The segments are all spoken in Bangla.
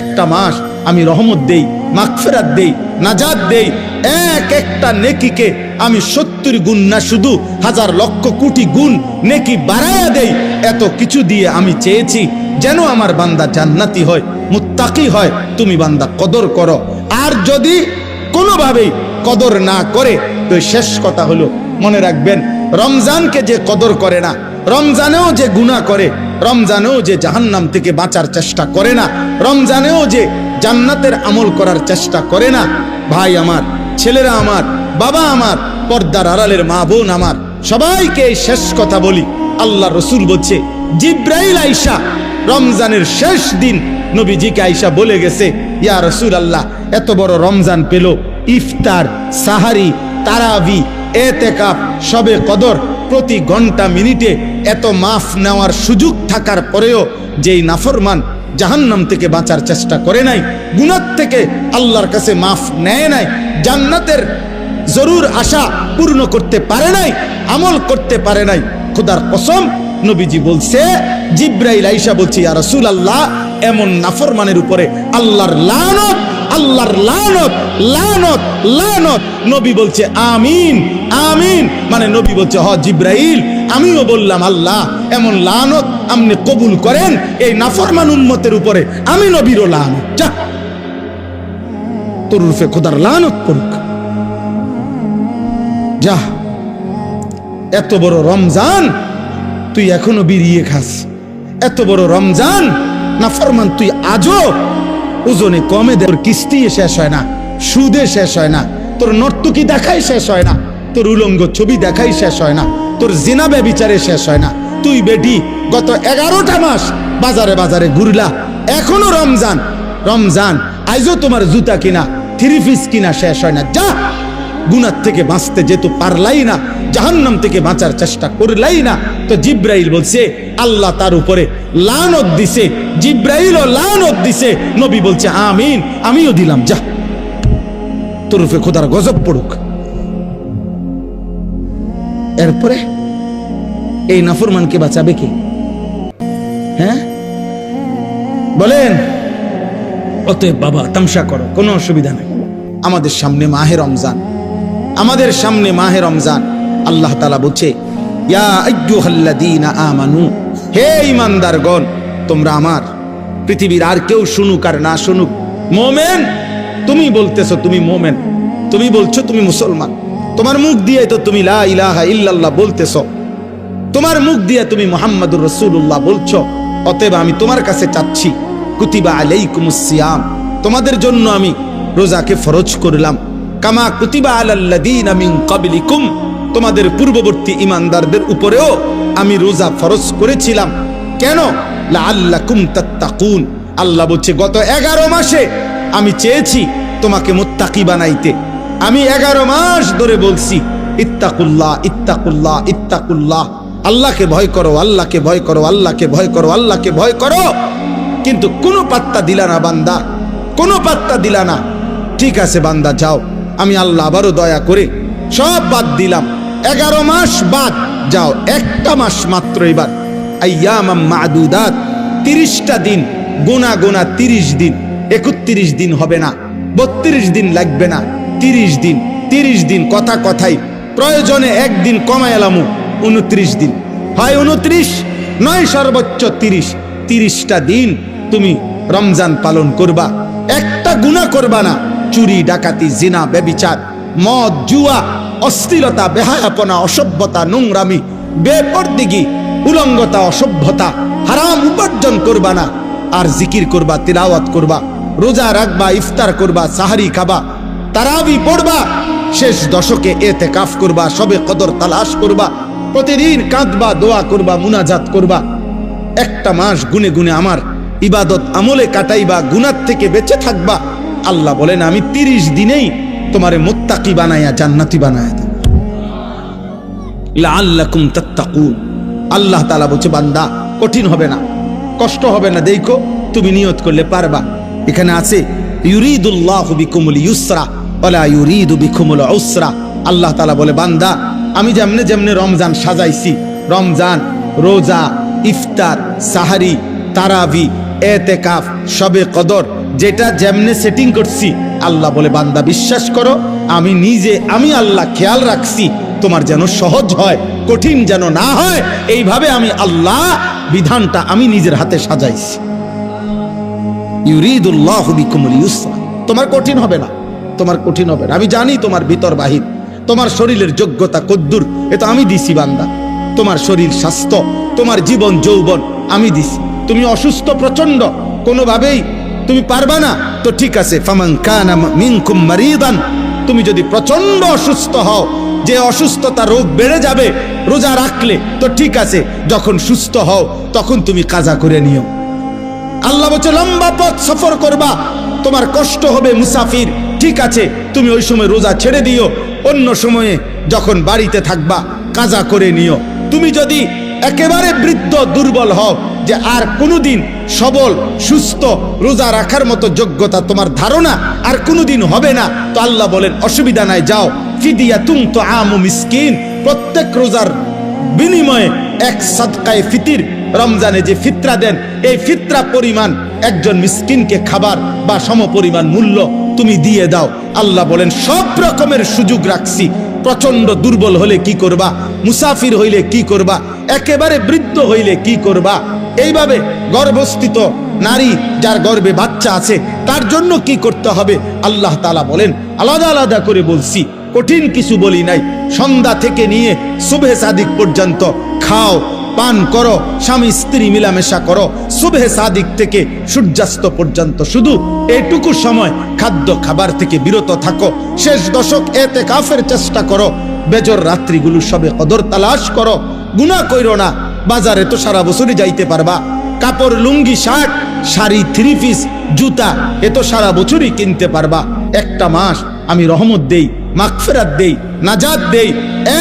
একটা মাস আমি রহমত দেই, মাগফেরাত দেই নাজাদ দেই, এক একটা নেকিকে আমি সত্তর গুণ না শুধু হাজার লক্ষ কোটি গুণ নেকি বাড়ায়া দেই, এত কিছু দিয়ে আমি চেয়েছি যেন আমার বান্দা জান্নাতি হয়, মুত্তাকি হয়, তুমি বান্দা কদর করো। আর যদি কোনোভাবেই কদর না করে, তো শেষ কথা হলো, মনে রাখবেন, রমজানকে যে কদর করে না, রমজানেও যে গুণা করে রমজানেও যে জাহান্নাম থেকে বাঁচার চেষ্টা করে না, রমজানেও যে জান্নাতের আমল করার চেষ্টা করে না, ভাই আমার, ছেলেরা আমার, বাবা আমার, পর্দার আড়ালের মা বোন আমার, সবাইকে শেষ কথা বলি, আল্লাহ রসুল বলছে, জিব্রাইল আইসা, রমজানের শেষ দিন নবীজিকে আইসা বলে গেছে, ইয়া রসুল আল্লাহ এত বড় রমজান পেল, ইফতার, সাহারি, তারাবি এতেকাপ সবে কদর প্রতি ঘণ্টা মিনিটে এত মাফ নেওয়ার সুযোগ থাকার পরেও যেই নাফরমান জাহান্নাম থেকে বাঁচার চেষ্টা করে নাই গুনার থেকে আল্লাহর কাছে মাফ নেয় নাই, জান্নাতের জরুর আশা পূর্ণ করতে পারে নাই, আমল করতে পারে নাই, খুদার কসম নবীজি বলছে, জিব্রাইল আইসা বলছি, ইয়া রাসূল আল্লাহ এমন নাফরমানের উপরে আল্লাহর লানত আল্লাহর লানত লানত লানত। নবী বলছে, আমিন আমিন। মানে নবী বলছে, হ, জিব্রাইল, আমিও বললাম, আল্লাহ, এমন লানত আপনি কবুল করেন, এই নাফরমান উম্মতের উপরে আমি নবীরও লানত। যা। তোর রূপে খোদার লানত যা। এত বড় রমজান তুই এখনও বিরিয়ে খাস। এত বড় রমজান না ফরমান তুই আজও ওজনে কমে দেয় তোর কিস্তি শেষ হয় না, সুদে শেষ হয় না, তোর নর্তকি দেখাই শেষ হয় না, তোর উলঙ্গ ছবি দেখাই শেষ হয় না, তোর জিনা বিচারে শেষ হয় না। তুই বেটি, গত এগারোটা মাস বাজারে বাজারে ঘুরলা, এখনও রমজান রমজান, আইজো তোমার জুতা কিনা, থ্রি পিস কিনা শেষ হয় না। যা গুনার থেকে বাঁচতে যেহেতু পারলাই না, জাহান্নাম থেকে বাঁচার চেষ্টা করলাই না, তো জিব্রাইল বলছে, আল্লাহ তার উপরে লানত দিছে, জিব্রাইলও লানত দিছে। নবী বলছে, আমিন, আমিও দিলাম, যা। তোর রূপে খোদার গজব পড়ুক। এরপরে এই নাফরমানকে বাঁচাবে কি? হ্যাঁ? বলেন, অতএব বাবা, তামসা করো, কোনো অসুবিধা নেই। আমাদের সামনে মাহে রমজান। আমাদের সামনে মাহে রমজান। আল্লাহ তালা বলছে আমানু, হে ঈমানদারগণ, তোমরা আমার পৃথিবীর আর কেউ শুনুক আর না শুনুক। মোমেন, তুমি বলতেছো তুমি মোমেন, তুমি বলছো তুমি মুসলমান। তোমার মুখ দিয়ে তো তুমি লা ইলাহা ইল্লাল্লাহ বলতেছো। তোমার মুখ দিয়ে তুমি মোহাম্মদুর রসুল্লাহ বলছো। অতএব আমি তোমার কাছে চাচ্ছি, কুতিবা আলাইকুমুস সিয়াম, তোমাদের জন্য আমি রোজাকে ফরজ করলাম। কামা কুতিবা আলাল্লাযীনা মিন ক্বাবলিকুম। তোমাদের পূর্ববর্তী ইমানদারদের উপরেও আমি রোজা ফরজ করেছিলাম। কেন? লাআল্লাকুম তাত্তাকুন। আল্লাহ বলছে, গত এগারো মাসে আমি চেয়েছি তোমাকে মুত্তাকি বানাইতে। আমি এগারো মাস ধরে বলছি, ইত্তাকুল্লাহ ইত্তাকুল্লাহ ইত্তাকুল্লাহ। আল্লাহকে ভয় করো, আল্লাহকে ভয় করো, আল্লাহকে ভয় করো, আল্লাহকে ভয় করো। কিন্তু কোনো পাত্তা দিলা না বান্দা, কোনো পাত্তা দিলা না। ঠিক আছে বান্দা, যাও। আমি আল্লাহ আবারও দয়া করে সব বাদ দিলাম। এগারো মাস বাদ, যাও, একটা মাস মাত্র এবার। মাদুদাত, তিরিশটা দিন, গোনা গোনা তিরিশ দিন, একত্রিশ দিন হবে না, বত্রিশ দিন লাগবে না, তিরিশ দিন তিরিশ দিন কথা কথাই, প্রয়োজনে একদিন কমায় এলামু, উনত্রিশ দিন। হয় উনত্রিশ, নয় সর্বোচ্চ তিরিশ, তিরিশটা দিন তুমি রমজান পালন করবা। একটা গুণা করবা না চুরি, ডাকাতি, জিনা বেবিচার মদ, জুয়া অস্থিরতা বেহায়াপনা, অসভ্যতা, নোংরামি, বেপরদিগি, উলঙ্গতা, অসভ্যতা, হারাম উপার্জন করবা না। আর জিকির করবা, তিলাওয়াত করবা, রোজা রাখবা, ইফতার করবা, সাহারি খাবা, তারাবি পড়বা, শেষ দশকে এতে কাফ করবা, সবে কদর তালাশ করবা, প্রতিদিন কাঁদবা, দোয়া করবা, মুনাজাত করবা। একটা মাস গুনে গুনে আমার ইবাদত আমলে কাটাইবা, গুনার থেকে বেঁচে থাকবা আল্লাহ বলেন, আমি তিরিশ দিনেই তোমারে মোত্তাকি বানাইয়া জান্নাতি বানায়া দেব। আল্লাহ তালা বলছে, বান্দা, কঠিন হবে না, কষ্ট হবে না, দেখো, তুমি নিয়ত করলে পারবা। এখানে আছে ইউসরা বিকুমুল উসরা। আল্লাহ তাআলা বলে, বান্দা, আমি যেমনে যেমনে রমজান সাজাইছি, রমজান, রোজা, ইফতার, সাহারি, তারাবি, এতেকাফ, সবে কদর যেটা যেমনে সেটিং করছি, আল্লাহ বলে, বান্দা, বিশ্বাস করো, আমি নিজে, আমি আল্লাহ খেয়াল রাখছি, তোমার যেন সহজ হয়, কঠিন যেন না হয়, এইভাবে আমি আল্লাহ বিধানটা আমি নিজের হাতে সাজাইছি। তোমার কঠিন হবে না, তোমার কঠিন হবে না। আমি জানি তোমার ভিতর বাহির, তোমার শরীরের যোগ্যতা কদ্দুর, এ তো আমি দিছি, বান্দা। তোমার শরীর স্বাস্থ্য, তোমার জীবন যৌবন, আমি দিছি। তুমি অসুস্থ প্রচণ্ড কোনোভাবেই তুমি পারবা না? তো ঠিক আছে, ফামান মিনকুম মারিদান। তুমি যদি প্রচণ্ড অসুস্থ হও, যে অসুস্থতা রোগ বেড়ে যাবে, রোজা রাখলে, তো ঠিক আছে, যখন সুস্থ হও, তখন তুমি কাজা করে নিও। আল্লাহ বলছে, লম্বা পথ সফর করবা, তোমার কষ্ট হবে মুসাফির। ঠিক আছে, তুমি ওই সময় রোজা ছেড়ে দিও, অন্য সময়ে যখন বাড়িতে থাকবা, কাজা করে নিও। তুমি যদি একেবারে বৃদ্ধ, দুর্বল হও যে আর কোনোদিন সবল, সুস্থ, রোজা রাখার মতো যোগ্যতা তোমার ধারণা আর কোনোদিন হবে না। তো আল্লাহ বলেন, অসুবিধা নাই, যাও। ফিদিয়া তুম তো আমু প্রত্যেক রোজার বিনিময়ে এক সৎকায় ফিতির, রমজানে যে ফিতরা দেন, এই ফিতরা পরিমাণ একজন মিসকিনকে খাবার বা সম পরিমাণ মূল্য তুমি দিয়ে দাও। আল্লাহ বলেন, সব রকমের সুযোগ রাখছি। প্রচণ্ড দুর্বল হলে কি করবা? মুসাফির হইলে কি করবা? একেবারে বৃদ্ধ হইলে কি করবা? এইভাবে গর্ভস্থিত নারী যার গর্ভে বাচ্চা আছে, তার জন্য কি করতে হবে? আল্লাহ তালা বলেন, আলাদা আলাদা করে বলছি, কঠিন কিছু বলি নাই। সন্ধ্যা থেকে নিয়ে শুভে সাদিক পর্যন্ত খাও, পান করো, স্বামী স্ত্রী মিলামেশা করো, শুভে সাদিক থেকে সূর্যাস্ত পর্যন্ত শুধু এটুকু সময় খাদ্য খাবার থেকে বিরত থাকো। শেষ দশক এতে কাফের চেষ্টা করো, বেজর রাত্রিগুলো সবে কদর তালাশ করো। গুণা কইরো না বাজারে তো সারা বছরই যাইতে পারবা। কাপড়, lungi, shirt, sari three piece জুতা, এ তো সারা বছরই কিনতে পারবা। একটা মাস আমি রহমত দেই, মাগফেরাত দেই, নাজাত দেই।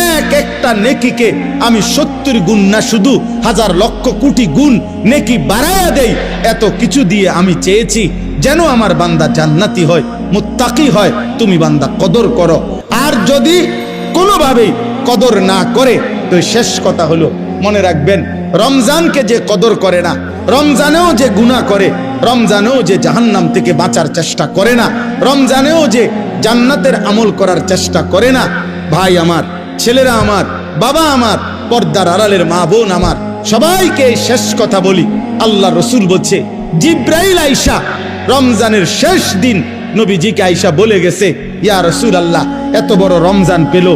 এক একটা নেকিকে আমি সত্তর গুণ না শুধু হাজার লক্ষ কোটি গুণ নেকি বাড়ায়া দেই। এত কিছু দিয়ে আমি চেয়েছি যেন আমার বান্দা জান্নাতি হয়, মুত্তাকি হয়। তুমি বান্দা কদর করো। আর যদি কোনোভাবেই কদর না করে, তো শেষ কথা হলো মনে রাখবেন, রমজানকে যে কদর করে না, রমজানেও যে গুণা করে, রমজানেও যে জাহান্নাম থেকে বাঁচার চেষ্টা করে না, রমজানেও যে জান্নাতের আমল করার চেষ্টা করে না, ভাই আমার, ছেলেরা আমার, বাবা আমার, পর্দার আড়ালের মা বোন আমার, সবাইকে শেষ কথা বলি আল্লাহ রসুল বলছে, জিব্রাইল আইসা, রমজানের শেষ দিন নবীজিকে আইসা বলে গেছে, ইয়া রসুল আল্লাহ, এত বড় রমজান পেল,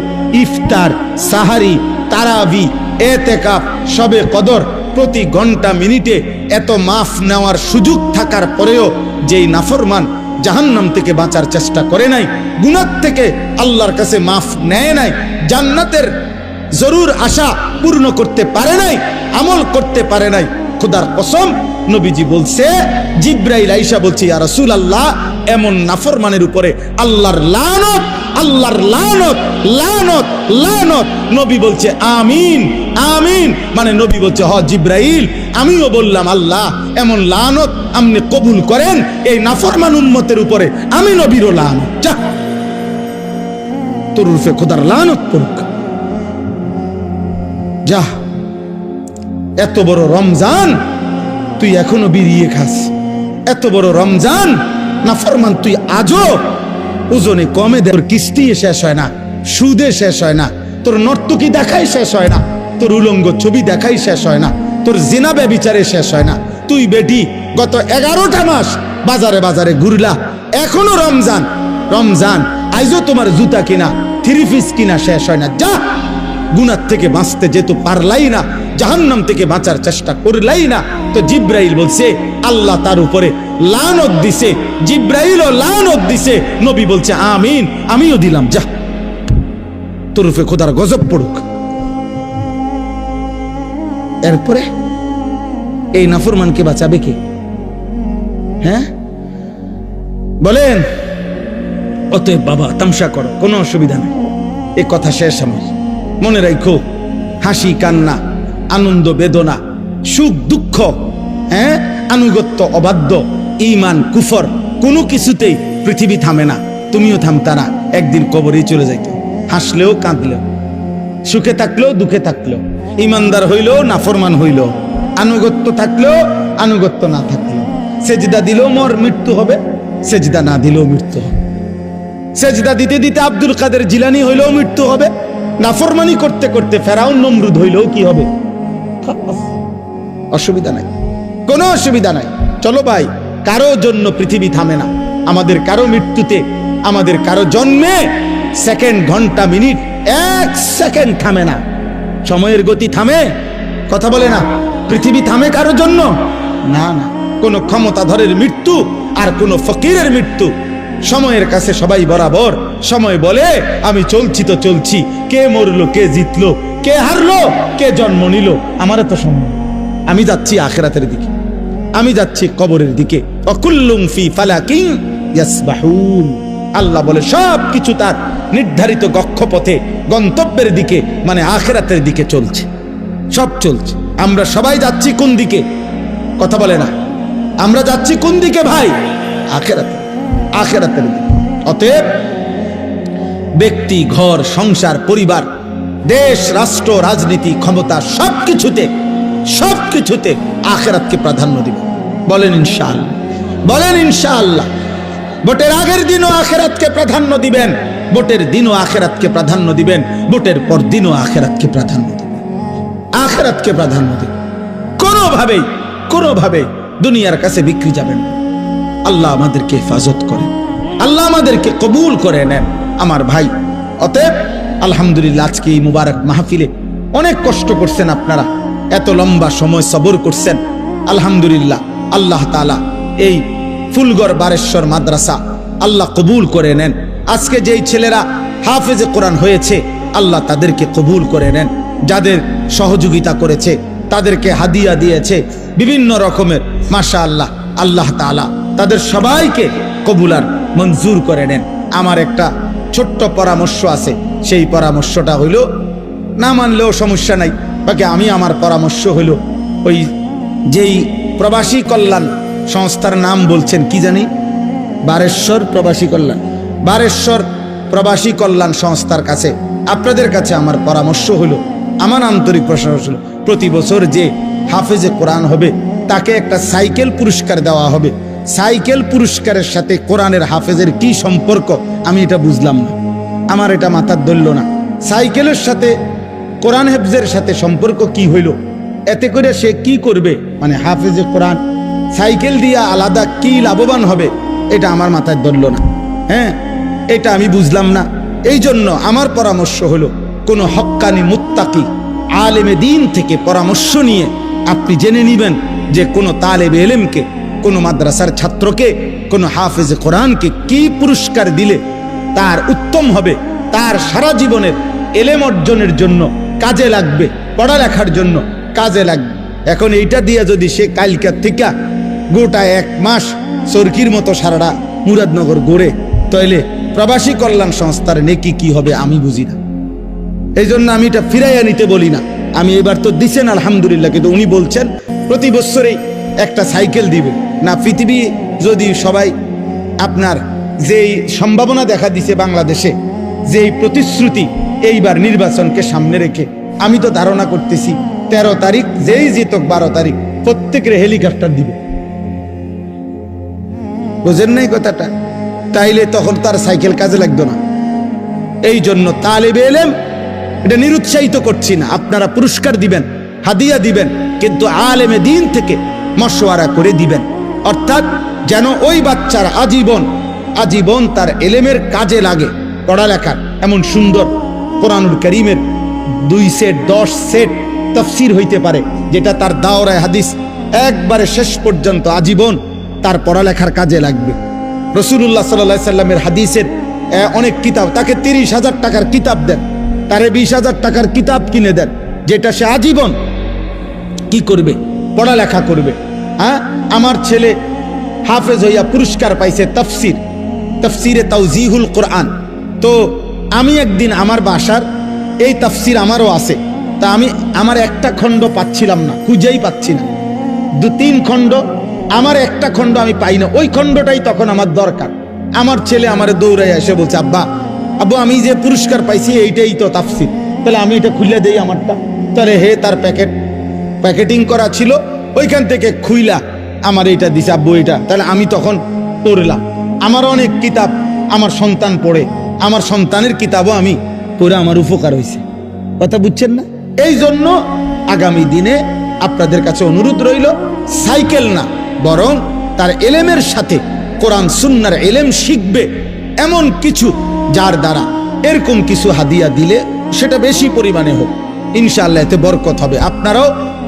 ইফতার, সাহারি, তারাবি এতেকাপ সবে কদর, প্রতি ঘণ্টা মিনিটে এত মাফ নেওয়ার সুযোগ থাকার পরেও যেই নাফরমান জাহান্নাম থেকে বাঁচার চেষ্টা করে নাই গুণার থেকে আল্লাহর কাছে মাফ নেয় নাই, জান্নাতের জরুর আশা পূর্ণ করতে পারে নাই, আমল করতে পারে নাই, খুদার কসম নবীজি বলছে, জিব্রাইল আইসা বলছে, ইয়া রাসূল আল্লাহ এমন নাফরমানের উপরে আল্লাহর লানত আল্লাহর লানত লানত লানত। নবী বলছে, আমিন আমিন। মানে নবী বলছে, হ, জিব্রাইল, আমিও বললাম, আল্লাহ, এমন লানত আপনি কবুল করেন, এই নাফরমান উম্মতের উপরে আমি নবীরও লানত। যা। তোর রূপে খোদার লানত পড়ুক। যা। এত বড় রমজান তুই এখনও বিরিয়ে খাস। এত বড় রমজান? না ফরমান, তুই আজও ওজনে কমে দে। তোর কিস্তি শেষ হয় না, সুদে শেষ হয় না, তোর নর্তকি দেখাই শেষ হয় না, তোর উলঙ্গ ছবি দেখাই শেষ হয় না, তোর জিনা ব্যবিচারে শেষ হয় না। তুই বেটি, গত এগারোটা মাস বাজারে বাজারে ঘুরলা, এখনও রমজান। রমজান আইজও তোমার জুতা কিনা, থ্রি পিস কিনা শেষ হয় না। যা গুনার থেকে বাঁচতে যেহেতু পারলাই না, জাহান্নাম থেকে বাঁচার চেষ্টা করলাই না, তো জিব্রাইল বলছে, আল্লাহ তার উপরে লানত দিছে লানত দিছে, নবী বলছে, আমিন, আমিও দিলাম, যা। তোর উপরে খোদার গজব পড়ুক। এরপরে এই নাফরমানকে বাঁচাবে কে? হ্যাঁ? বলেন। অতএব বাবা, তামসা করো, কোনো অসুবিধা নেই। এ কথা শেষ আমার। মনে রাখো হাসি, কান্না, আনন্দ, বেদনা, সুখ, দুঃখ হ্যাঁ? আনুগত্য, অবাধ্য ইমান কুফর, কোনো কিছুতেই পৃথিবী থামে না, তুমিও থামতা না, একদিন কবরেই চলে যাইত হাসলেও, কাঁদলেও, সুখে থাকলেও, দুঃখে থাকলেও ইমানদার হইলেও, নাফরমান হইল আনুগত্য থাকলেও, আনুগত্য না থাকলেও, সেজদা দিলেও মর, মৃত্যু হবে, সেজদা না দিলেও মৃত্যু হবে। সেজদা দিতে দিতে আব্দুল কাদের জিলানি হইলেও মৃত্যু হবে নাফরমানি করতে করতে ফেরাউন নমরুদ হইলেও কি হবে। অসুবিধা নাই। কোনো অসুবিধা নাই। চলো ভাই, কারও জন্য পৃথিবী থামে না। আমাদের কারও মৃত্যুতে, আমাদের কারও জন্মে সেকেন্ড ঘণ্টা মিনিট এক সেকেন্ড থামে না। সময়ের গতি থামে, কথা বলে না। পৃথিবী থামে কারও জন্য? না না। কোনো ক্ষমতাধরের মৃত্যু আর কোনো ফকিরের মৃত্যু সময়ের কাছে সবাই বরাবর। সময় বলে, আমি চলছি তো চলছি। কে মরলো, কে জিতলো, কে হারলো, কে জন্ম নিল আমার তো সময় আমি যাচ্ছি আখেরাতের দিকে। আমি যাচ্ছি কবরের দিকে। আল্লাহ বলে সব কিছু তার নির্ধারিত গক্ষপথে গন্তব্যের দিকে মানে আখেরাতের দিকে চলছে। সব চলছে। আমরা সবাই যাচ্ছি কোন দিকে? কথা বলে না। আমরা যাচ্ছি কোন দিকে ভাই? আখেরাতে। আখেরাতের দিকে। অতএব ব্যক্তি, ঘর, সংসার, পরিবার, দেশ, রাষ্ট্র, রাজনীতি, ক্ষমতা সব কিছুতে সব কিছুতে আখেরাতকে প্রাধান্য দিবে। বলেন ইনশাআল্লাহ। বলেন ইনশাআল্লাহ। ভোটের আগের দিনও আখেরাতকে প্রাধান্য দিবেন। ভোটের দিনও আখেরাতকে প্রাধান্য দিবেন। ভোটের পর দিনও আখেরাতকে প্রাধান্য দিবেন। আখেরাতকে প্রাধান্য দিবেন। কোনোভাবেই কোনোভাবেই দুনিয়ার কাছে বিক্রি যাবেন না। আল্লাহ আমাদেরকে হেফাজত করেন। আল্লাহ আমাদেরকে কবুল করে নেন। আমার ভাই, অতএব আলহামদুলিল্লাহ আজকে এই মুবারক মাহফিলে অনেক কষ্ট করছেন আপনারা। এত লম্বা সময় সবর করছেন। আলহামদুলিল্লাহ, আল্লাহ তালা এই ফুলগড় বারেশ্বর মাদ্রাসা আল্লাহ কবুল করে নেন। আজকে যেই ছেলেরা হাফেজে কোরআন হয়েছে, আল্লাহ তাদেরকে কবুল করে নেন। যাদের সহযোগিতা করেছে, তাদেরকে হাদিয়া দিয়েছে। বিভিন্ন রকমের মাশা আল্লাহ আল্লাহ তালা তাদের সবাইকে কবুলার মঞ্জুর করে নেন। আমার একটা ছোট্ট পরামর্শ আছে। সেই পরামর্শটা হইল, না মানলেও সমস্যা নাই। বাকি আমি আমার পরামর্শ হইল, ওই যেই প্রবাসী কল্যাণ সংস্থার নাম বলছেন, কি জানি? বারেশ্বর প্রবাসী কল্যাণ। বারেশ্বর প্রবাসী কল্যাণ সংস্থার কাছে আপনাদের কাছে আমার পরামর্শ হলো আমার আন্তরিক প্রশংসা হলো প্রতি বছর যে হাফেজে কোরআন হবে, তাকে একটা সাইকেল পুরস্কার দেওয়া হবে। সাইকেল পুরস্কারের সাথে কোরআনের হাফেজের কি সম্পর্ক? আমি এটা বুঝলাম না। আমার এটা মাথার ধরল না। সাইকেলের সাথে কোরআন হেফজের সাথে সম্পর্ক কি হইল? এতে করে সে কি করবে? মানে হাফেজে কোরআন, সাইকেল দিয়া আলাদা কি লাভবান হবে? এটা আমার মাথায় ধরল না। হ্যাঁ এটা আমি বুঝলাম না। এই জন্য আমার পরামর্শ হলো, কোনো হক্কানি মুত্তাকি আলেমে দিন থেকে পরামর্শ নিয়ে আপনি জেনে নেবেন যে কোনো তালেব এলেমকে কোনো মাদ্রাসার ছাত্রকে, কোনো হাফেজে কোরআনকে কি পুরস্কার দিলে তার উত্তম হবে, তার সারা জীবনের এলেম অর্জনের জন্য, কাজে লাগবে, পড়ালেখার জন্য কাজে লাগবে। এখন এইটা দিয়ে যদি সে কালকার থেকে গোটা এক মাস চরকির মতো সারাটা মুরাদনগর গড়ে, তাইলে প্রবাসী কল্যাণ সংস্থার নেকি কি হবে আমি বুঝি না। এই জন্য আমি এটা ফিরাইয়া নিতে বলি না। আমি এবার তো দিছেন আলহামদুলিল্লাহ, কিন্তু উনি বলছেন, প্রতি বছরেই একটা সাইকেল দিবে না, পৃথিবী যদি সবাই আপনার যেই সম্ভাবনা দেখা দিছে বাংলাদেশে, যেই প্রতিশ্রুতি এইবার নির্বাচনকে সামনে রেখে, আমি তো ধারণা করতেছি তেরো তারিখ, যেই জিতক বারো তারিখ, প্রত্যেকের হেলিকপ্টার দিবে। বুঝেন নাই কথাটা? তাইলে তখন তার সাইকেল কাজে লাগতো না। এই জন্য তালেবে এলেম, এটা নিরুৎসাহিত করছি না। আপনারা পুরস্কার দিবেন, হাদিয়া দিবেন, কিন্তু আলেমে দিন থেকে মশওয়ারা করে দিবেন। অর্থাৎ যেন ওই বাচ্চার আজীবন আজীবন তার এলেমের কাজে লাগে পড়ালেখার এমন সুন্দর কোরআনুল করিমের দুই সেট, দশ সেট তফসির হইতে পারে, যেটা তার দাওরায় হাদিস একবারে শেষ পর্যন্ত আজীবন তার পড়ালেখার কাজে লাগবে। রসুল্লাহ সাল্লাহ সাল্লামের হাদিসের অনেক কিতাব, তাকে তিরিশ হাজার টাকার কিতাব দেন, তারে বিশ হাজার টাকার কিতাব কিনে দেন, যেটা সে আজীবন কি করবে? পড়ালেখা করবে হ্যাঁ? আমার ছেলে হাফেজ হইয়া পুরস্কার পাইছে তফসির, তফসিরে তাউজিহুল কোরআন। তো আমি একদিন আমার বাসার এই তফসির আমারও আছে। তা আমি আমার একটা খণ্ড পাচ্ছিলাম না, খুঁজেই পাচ্ছি না। দু তিন খণ্ড, আমার একটা খণ্ড আমি পাই না। ওই খণ্ডটাই তখন আমার দরকার। আমার ছেলে আমার দৌড়াই এসে বলছে, আব্বা, আব্বু, আমি যে পুরস্কার পাইছি এইটাই তো তাফসির। তাহলে আমি এটা খুলে দেই আমারটা। তাহলে হে তার প্যাকেট, প্যাকেটিং করা ছিল, ওইখান থেকে খুইলা আমার এইটা দিছে, আব্বু তাহলে আমি তখন পড়লাম। আমার অনেক কিতাব আমার সন্তান পড়ে। আমার সন্তানের কিতাবও আমি পড়ে আমার উপকার হয়েছে। কথা বুঝছেন না? এই জন্য আগামী দিনে আপনাদের কাছে অনুরোধ রইল, সাইকেল না, বরং তার এলেমের সাথে কোরআন সুন্নার এলেম শিখবে এমন কিছু যার দ্বারা এরকম কিছু হাদিয়া দিলে সেটা বেশি পরিমাণে হোক। ইনশাআল্লাহ এতে বরকত হবে। আপনারাও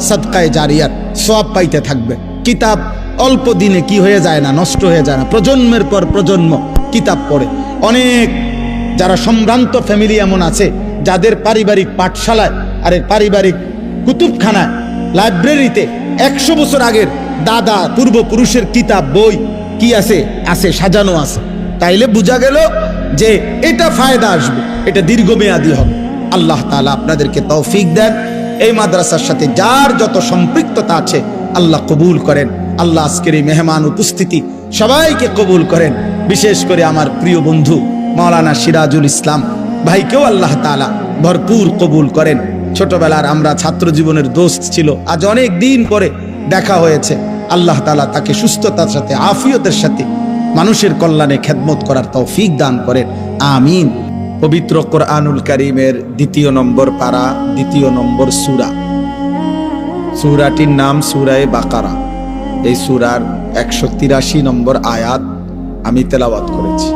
সদকায় জারিয়ার সব পাইতে থাকবে কিতাব অল্প দিনে কি হয়ে যায় না, নষ্ট হয়ে যায় না? প্রজন্মের পর প্রজন্ম কিতাব পড়ে। অনেক যারা সম্ভ্রান্ত ফ্যামিলি এমন আছে, যাদের পারিবারিক পাঠশালায়, আরে পারিবারিক কুতুবখানায় লাইব্রেরিতে একশো বছর আগের দাদা পূর্বপুরুষের কিতাব, বই কি আছে? আছে, সাজানো আছে। তাইলে বোঝা গেল যে এটা ফায়দা আসবে, এটা দীর্ঘমেয়াদী হবে। আল্লাহ তাআলা আপনাদেরকে তৌফিক দেন। এই মাদ্রাসার সাথে যার যত সম্পৃক্ততা আছে আল্লাহ কবুল করেন। আল্লাহ আজকের এই মেহমান উপস্থিতি সবাইকে কবুল করেন। বিশেষ করে আমার প্রিয় বন্ধু মাওলানা সিরাজুল ইসলাম ভাইকেও আল্লাহ তাআলা ভরপুর কবুল করেন। ছোটবেলার আমরা ছাত্র জীবনের দোস্ত ছিল, আজ অনেক দিন পরে দেখা হয়েছে। আল্লাহ তালা তাকে সুস্থতার সাথে, আফিয়তের সাথে, মানুষের কল্যাণে খেদমত করার তৌফিক দান করেন। আমিন। পবিত্র কোরআনুল করিমের দ্বিতীয় নম্বর পারা, দ্বিতীয় নম্বর সুরা। সুরাটির নাম সুরায় বাকারা। এই সুরার একশো তিরাশি নম্বর আয়াত আমি তেলাওয়াত করেছি।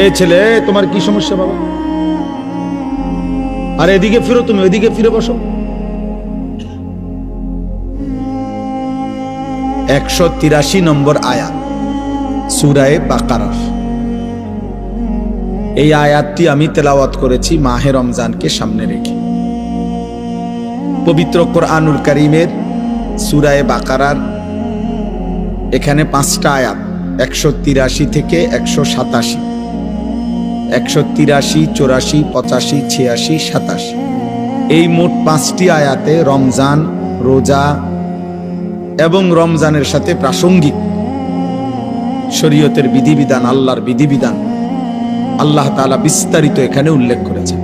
এই ছেলে, তোমার কি সমস্যা বাবা? আর এদিকে ফিরো তুমি, ওইদিকে ফিরে বসো। একশো তিরাশি নম্বর আয়াত, সুরায় বাকারার এই আয়াতটি আমি তেলাওয়াত করেছি মাহে রমজানকে সামনে রেখে। পবিত্র কোরআনুল করিমের সুরায় বাকারার এখানে পাঁচটা আয়াত, একশো তিরাশি থেকে একশো সাতাশি। একশো তিরাশি, চৌরাশি, পঁচাশি, ছিয়াশি, সাতাশি। এই মোট পাঁচটি আয়াতে রমজান, রোজা এবং রমজানের সাথে প্রাসঙ্গিক। শরীয়তের বিধিবিধান, আল্লাহর বিধিবিধান, আল্লাহ তাআলা বিস্তারিত এখানে উল্লেখ করেছে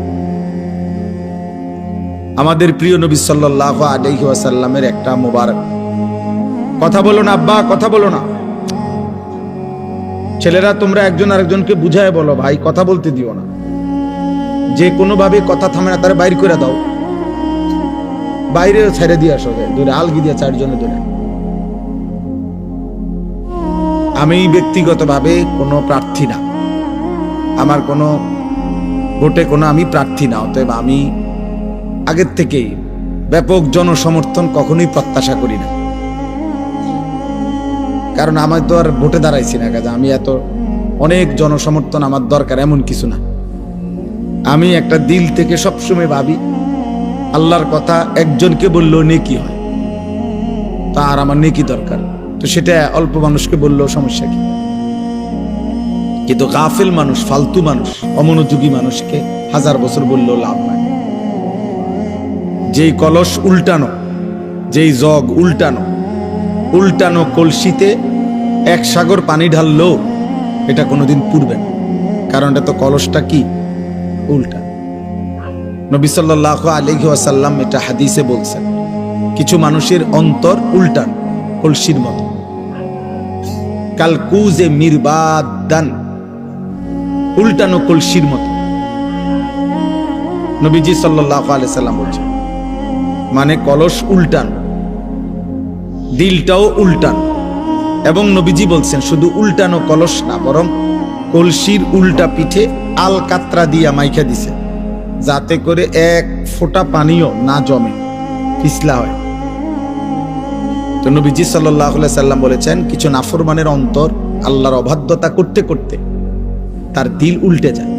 আমাদের প্রিয় নবী সাল্লাহ আলাইহি ওয়াসাল্লামের একটা মোবারক। কথা বলো না, আব্বা, কথা বলো না। ছেলেরা, তোমরা একজন আরেকজনকে বুঝায় বলো, ভাই, কথা বলতে দিও না। যে কোনো ভাবে কথা থামে না, তারা বাইর করে দাও। বাইরে ছেড়ে দিয়ে আসো দূরে, আলগি দিয়ে চারজনে দূরে। আমি ব্যক্তিগতভাবে কোনো প্রার্থী না। আমার কোনো ভোটে কোনো আমি প্রার্থী না, অতএব আমি আগের থেকেই ব্যাপক জনসমর্থন কখনোই প্রত্যাশা করি না। কারণ আমার তো আর ভোটে দাঁড়াইছি না, কাজে আমি এত অনেক জনসমর্থন আমার দরকার, এমন কিছু না। আমি একটা দিল থেকে সবসময় ভাবি, আল্লাহর কথা একজনকে বললেও নেকি হয়, তা আর আমার নেকি দরকার। তো সেটা অল্প মানুষকে বললেও সমস্যা কি? কিন্তু গাফেল মানুষ, ফালতু মানুষ, অমনোযোগী মানুষকে হাজার বছর বললেও লাভ নাই যেই কলস উল্টানো, যেই জগ উল্টানো উল্টানো কলসিতে এক সাগর পানি ঢাললেও এটা কোনোদিন পুড়বে না। কারণ এটা তো কলসটা কি? উল্টা। নবী সাল্লাহ আলহি আসাল্লাম এটা হাদিসে বলছেন, কিছু মানুষের অন্তর উল্টান, কলসির মতো। কালকুজে মিরবাদান, উল্টানো কলসির মতো। নবীজি সাল্লাহ আলাই সাল্লাম বলছেন মানে কলস উল্টান। দিলটাও উল্টান। এবং নবীজি বলছেন, শুধু উল্টানো কলস না, বরং কলসির উল্টা পিঠে আল কাতরা দিয়া মাইখা দিছে, যাতে করে এক ফোঁটা পানিও না জমে, পিছলা হয়। তো নবীজি সাল্লাহ সাল্লাম বলেছেন, কিছু নাফরমানের অন্তর আল্লাহর অবাধ্যতা করতে করতে তার দিল উল্টে যায়।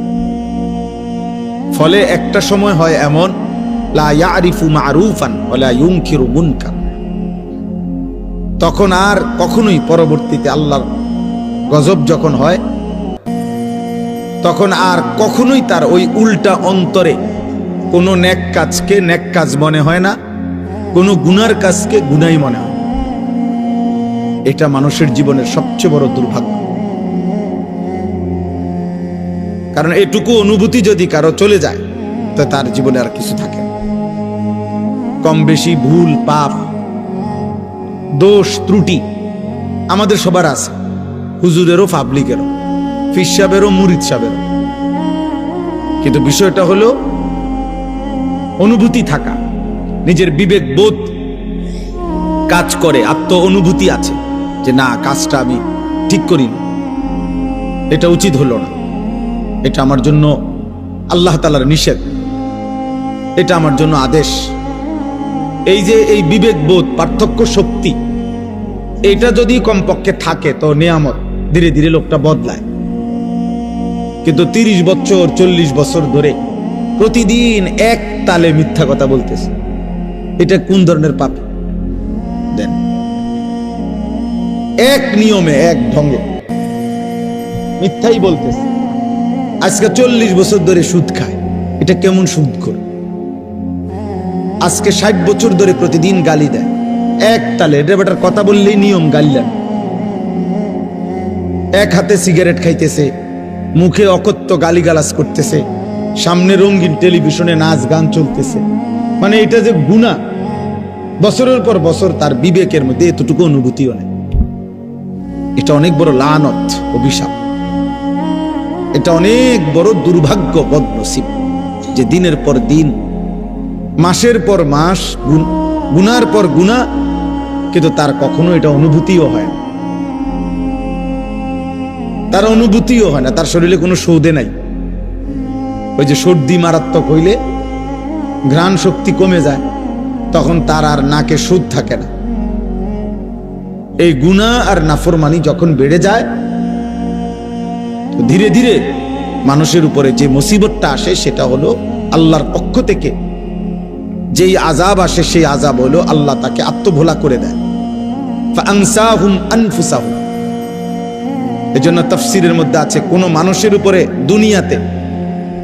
ফলে একটা সময় হয় এমন লা ইয়ারিফু মারুফান ওয়ালা ইউনকিরু মুনকার। তখন আর কখনোই পরবর্তীতে আল্লাহর গজব যখন হয়, তখন আর কখনোই তার ওই উল্টা অন্তরে কোনো নেক কাজকে নেক কাজ মনে হয় না, কোনো গুনার কাজকে গুনাই মনে হয় এটা মানুষের জীবনের সবচেয়ে বড় দুর্ভাগ্য। কারণ এটুকু অনুভূতি যদি কারও চলে যায়, তো তার জীবনে আর কিছু থাকে। কম বেশি ভুল, পাপ, দোষ, ত্রুটি আমাদের সবার আছে। হুজুরেরও, পাবলিকেরও ফিস সাহেবেরও, মুরিদ সাহেবেরও। কিন্তু বিষয়টা হলো অনুভূতি থাকা, নিজের বিবেক বোধ কাজ করে আত্ম অনুভূতি আছে যে না, কাজটা আমি ঠিক করিনি। এটা উচিত হলো না। এটা আমার জন্য আল্লাহ তালার নিষেধ। এটা আমার জন্য আদেশ। এই যে এই বিবেক বোধ পার্থক্য শক্তি, এটা যদি কমপক্ষে থাকে, তো নিয়ামত ধীরে ধীরে লোকটা বদলায়। কিন্তু তিরিশ বছর, চল্লিশ বছর ধরে প্রতিদিন এক তালে মিথ্যা কথা বলতেছে। এটা কোন ধরনের পাপ? দেন। এক নিয়মে, এক ঢঙ্গে মিথ্যাই বলতেছে। আজকে চল্লিশ বছর ধরে সুদ খায়। এটা কেমন সুদ করে আজকে ষাট বছর ধরে প্রতিদিন গালি দেয়। এক তালে বেটার কথা বললেই নিয়ম গালি দেন এক হাতে সিগারেট খাইতেছে, মুখে অকথ্য গালিগালাজ করতেছে, সামনে রঙিন টেলিভিশনে নাচ গান চলতেছে। মানে এটা যে গুণা, বছরের পর বছর তার বিবেকের মধ্যে এতটুকু অনুভূতিও নেই। এটা অনেক বড় লানত, অভিশাপ। এটা অনেক বড় দুর্ভাগ্য বদনসিব যে দিনের পর দিন মাসের পর মাস গুন- গুনার পর গুণা, কিন্তু তার কখনো এটা অনুভূতিও হয় না। তার অনুভূতিও হয় না, তার শরীরে কোনো সৌদে নাই। ওই যে সর্দি মারাত্মক হইলে ঘ্রাণ শক্তি কমে যায়, তখন তার আর নাকে সুদ থাকে না। এই গুণা আর নাফরমানি যখন বেড়ে যায়, ধীরে ধীরে মানুষের উপরে যে মুসিবতটা আসে, সেটা হলো আল্লাহর পক্ষ থেকে যেই আজাব আসে, সেই আজাব হলো আল্লাহ তাকে আত্মভোলা করে দেয়। এজন্য তফসিরের মধ্যে আছে, কোন মানুষের উপরে দুনিয়াতে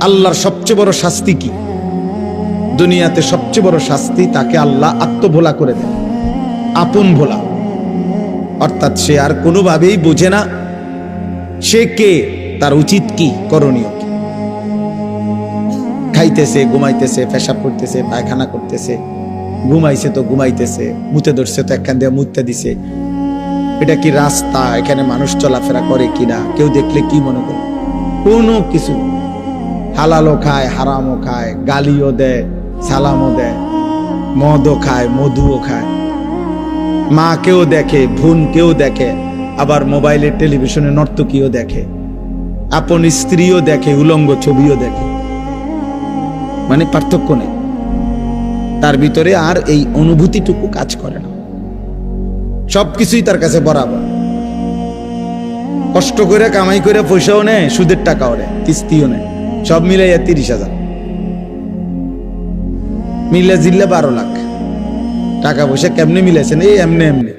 আল্লাহর সবচেয়ে বড় শাস্তি কি? দুনিয়াতে সবচেয়ে বড় শাস্তি তাকে আল্লাহ আত্মভোলা করে দেয়। আপন ভোলা। অর্থাৎ সে আর কোনোভাবেই বোঝে না, সে কে, তার উচিত কি করণীয়। খাইতেছে, ঘুমাইতেছে, পেশাব করতেছে, পায়খানা করতেছে, ঘুমাইছে তো ঘুমাইতেছে, মুতে ধরছে তো একখান দিয়ে মুতে দিছে। এটা কি রাস্তা? এখানে মানুষ চলাফেরা করে কিনা কেউ দেখলে কি মনে করে? কোনো কিছু হালালও খায়, হারামও খায়, গালিও দেয়, সালামও দেয়, মদও খায়, মধুও খায়। মা কেউ দেখে ভুন কেউ দেখে, আবার মোবাইলে টেলিভিশনে নর্তকীও দেখে, আপন স্ত্রীও দেখে, উলঙ্গ ছবিও দেখে। মানে পার্থক্য নেই। তার ভিতরে আর এই অনুভূতিটুকু কাজ করে না। সবকিছুই তার কাছে বরাবর। কষ্ট করে, কামাই করে পয়সাও নেয়, সুদের টাকাও নেয়, কিস্তিও নেয়। সব মিলাইয়া তিরিশ হাজার। মিলে জিল্লে বারো লাখ। টাকা পয়সা কেমনে মিলাইছেন? এই এমনি এমনি।